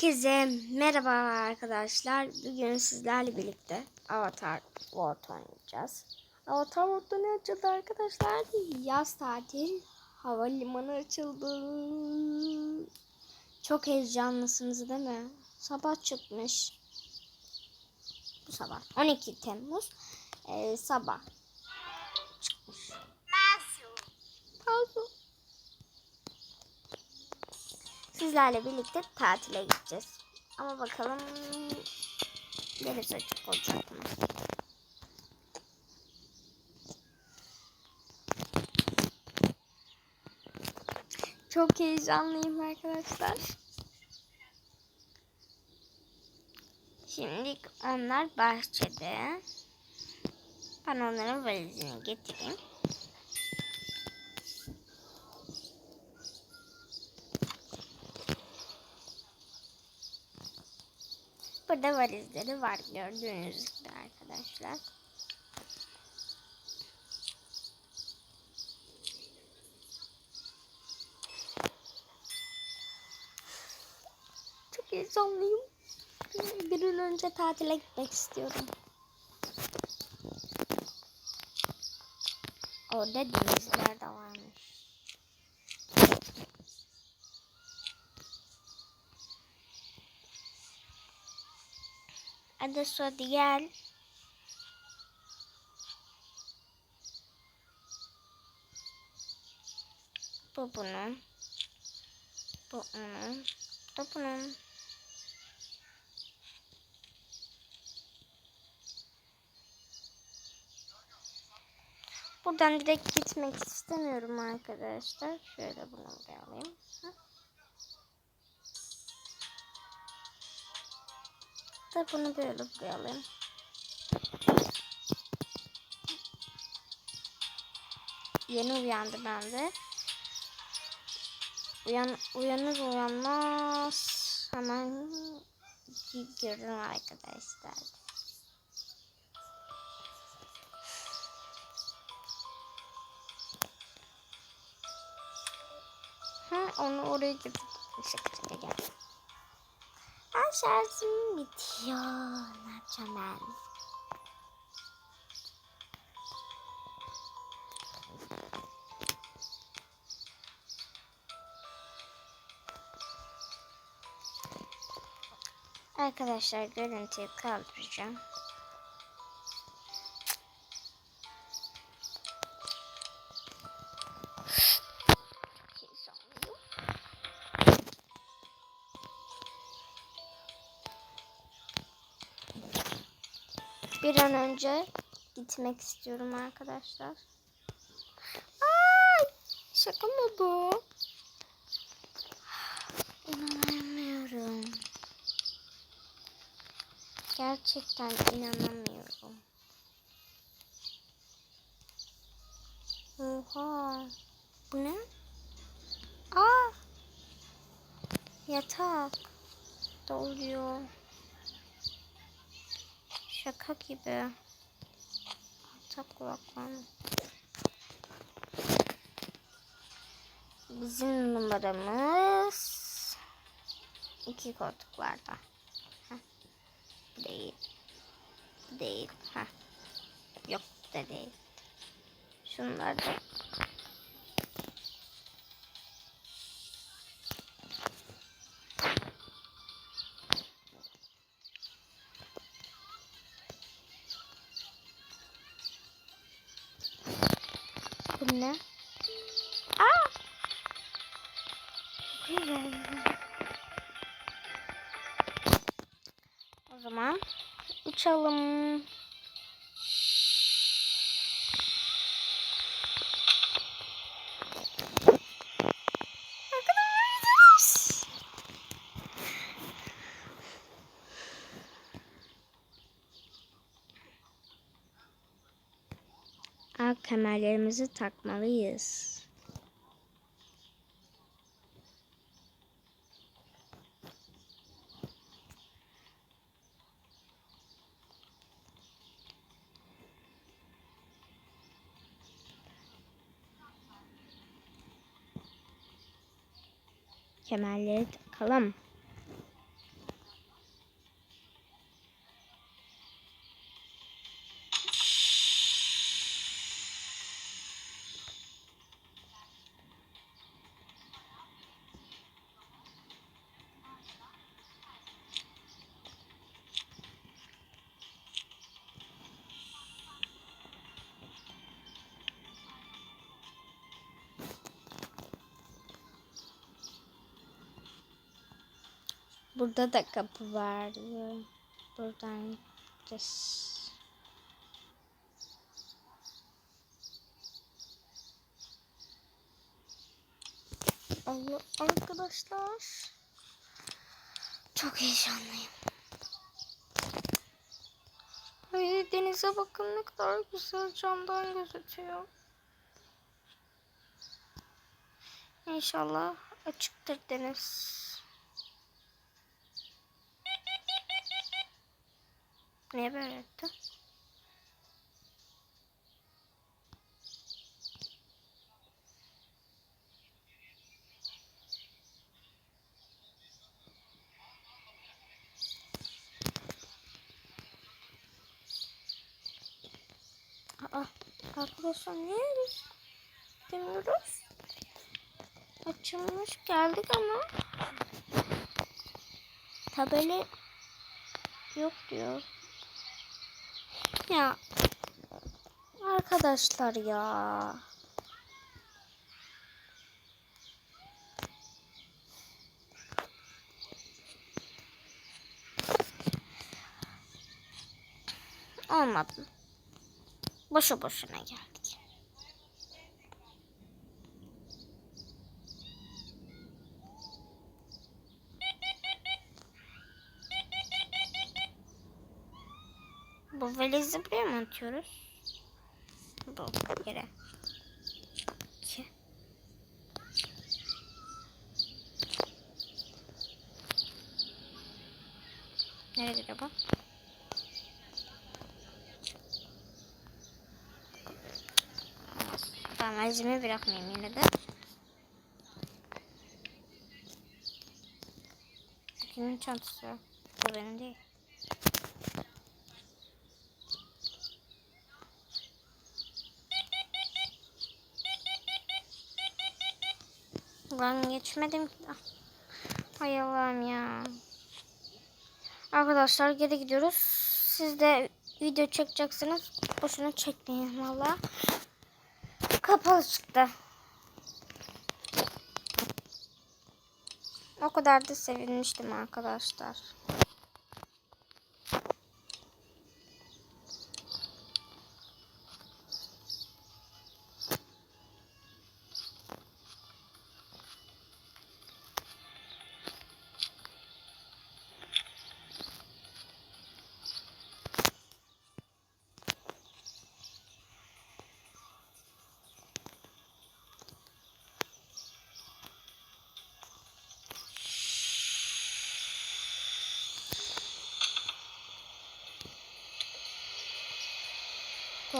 Herkese merhaba arkadaşlar. Bugün sizlerle birlikte Avatar World oynayacağız. Avatar World'da ne açıldı arkadaşlar? Yaz tatil havalimanı açıldı. Çok heyecanlısınız değil mi? Sabah çıkmış. Bu sabah 12 Temmuz ee, sabah çıkmış. Pardon. Sizlerle birlikte tatile gideceğiz. Ama bakalım deniz açık olacak mı? Çok heyecanlıyım arkadaşlar. Şimdi onlar bahçede. Ben onların valizini getireyim. Burada valizleri var gördüğünüz gibi arkadaşlar. Çok heyecanlıyım. Bir an önce tatile gitmek istiyorum. Orada denizler de varmış. Hadi gel. Bu bunun. Bu onun. Bu bunun. Buradan direkt gitmek istemiyorum arkadaşlar. Şöyle bunu buraya alayım. Hı. Da bunu böyle buraya alayım. Yeni uyandı bende. Uyan, uyanır uyanmaz hemen gidiyorum arkadaşlar. Ha, onu oraya getirdim. Şaka gel. Ben şarjım bitiyor. Ne yapacağım ben? Arkadaşlar görüntüyü kaldıracağım. Bir an önce gitmek istiyorum arkadaşlar. Ay, şaka mı bu? İnanamıyorum. Gerçekten inanamıyorum. Oha. Bu ne? Aa. Yatak. Doluyor. Şaka gibi. Tak kulaklarını. Bizim numaramız iki koltuklarda. Heh. Değil. Değil. Heh. Yok da değil. Şunlar da. O zaman uçalım. Kemerlerimizi takmalıyız. Kemerleri takalım. Burada da kapı vardı. Buradan gideceğiz. Allah arkadaşlar. Çok heyecanlıyım. Ay denize bakın ne kadar güzel camdan gözüküyor. İnşallah açıktır deniz. Niye böyle etti? Aa, arkadaşlar niye demiyoruz? Açılmış geldik ama tabela yok diyor. Ya arkadaşlar ya. Olmadı. Boşu boşuna geldik. Bu valizi buraya mı atıyoruz? Bu yere. İki. Gidiyor bu? Tamam malzeme bırakmayayım yine de. Kimin çantası? Bu benim değil. Ben geçmedim ki. Hay Allah'ım ya. Arkadaşlar geri gidiyoruz. Siz de video çekeceksiniz. Boşuna çekmeyin valla. Kapalı çıktı. O kadar da sevinmiştim arkadaşlar.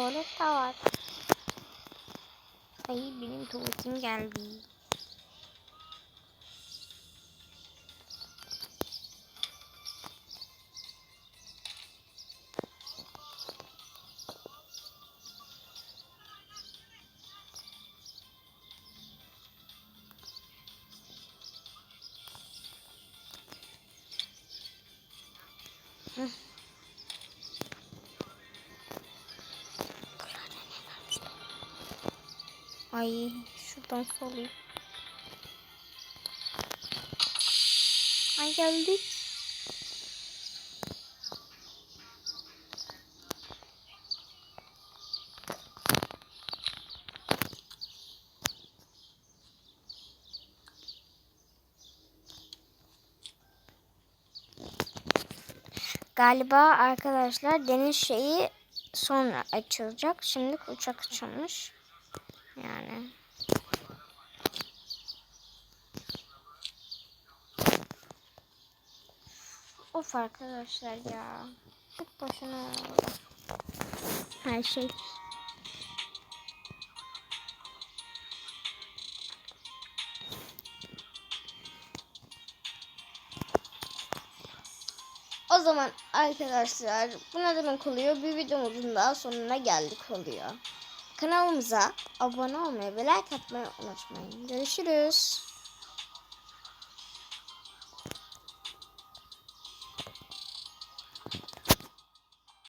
Tuvalet de var. Ay benim tuvaletim geldi. Ay şuradan solayım. Ay geldik. Galiba arkadaşlar deniz şeyi sonra açılacak. Şimdi uçak açılmış. Of arkadaşlar ya. Başına oldu. Her şey. O zaman arkadaşlar bu ne demek oluyor? Bir videomuzun daha sonuna geldik oluyor. Kanalımıza abone olmayı ve like atmayı unutmayın. Görüşürüz.